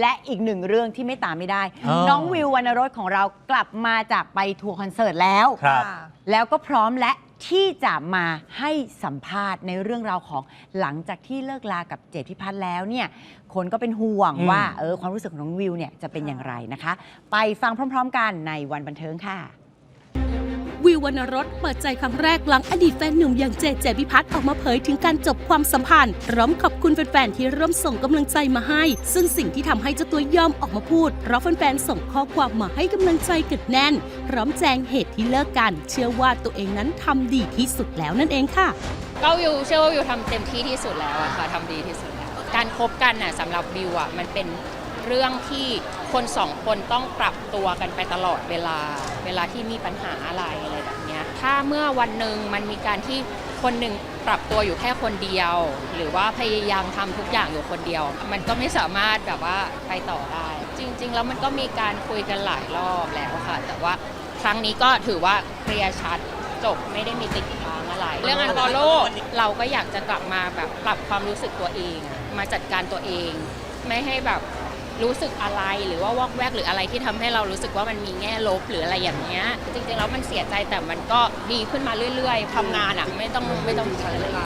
และอีกหนึ่งเรื่องที่ไม่ตามไม่ได้ อ๋อน้องวิววรรณรสของเรากลับมาจากไปทัวร์คอนเสิร์ตแล้ว ครับ แล้วก็พร้อมและที่จะมาให้สัมภาษณ์ในเรื่องราวของหลังจากที่เลิกลากับเจดพิพัฒน์แล้วเนี่ย คนก็เป็นห่วงอืม ว่าเออความรู้สึกของน้องวิวเนี่ยจะเป็นอย่างไรนะคะ ไปฟังพร้อม ๆ กันในวันบันเทิงค่ะ วิววรรณรสเปิดใจครั้งแรกหลังอดีตแฟนหนุ่มอย่างเจเจพิพัฒน์ออกมาเผยถึงการจบความสัมพันธ์พร้อมขอบคุณแฟนๆที่ร่วมส่งกำลังใจมาให้ ซึ่งสิ่งที่ทำให้เจ้าตัวยอมออกมาพูด เพราะแฟนๆส่งข้อความมาให้กำลังใจกึดแน่น พร้อมแจงเหตุที่เลิกกัน เชื่อว่าตัวเองนั้นทำดีที่สุดแล้วนั่นเองค่ะก็วิวเชื่อว่าวิวทำเต็มที่ที่สุดแล้วอะค่ะทำดีที่สุดแล้ว การคบกันน่ะสำหรับวิวอะมันเป็น เรื่องที่คนสองคนต้องปรับตัวกันไปตลอดเวลา เวลาที่มีปัญหาอะไรอะไรแบบเนี้ยถ้าเมื่อวันหนึ่งมันมีการที่คนหนึ่งปรับตัวอยู่แค่คนเดียว หรือว่าพยายามทำทุกอย่างอยู่คนเดียว มันก็ไม่สามารถแบบว่าไปต่อได้ จริง ๆ แล้วมันก็มีการคุยกันหลายรอบแล้วค่ะ แต่ว่าครั้งนี้ก็ถือว่าเคลียร์ชัดจบไม่ได้มีติดค้างอะไร เรื่องอันฟอโล่เราก็อยากจะกลับมาแบบปรับความรู้สึกตัวเอง มาจัดการตัวเอง ไม่ให้แบบ รู้สึกอะไรหรือว่าวอกแวกหรืออะไรที่ทำให้เรารู้สึกว่ามันมีแง่ลบหรืออะไรอย่างเงี้ยจริงๆแล้วมันเสียใจแต่มันก็ดีขึ้นมาเรื่อยๆทำงานอะไม่ต้องไม่ต้องใช้เวลา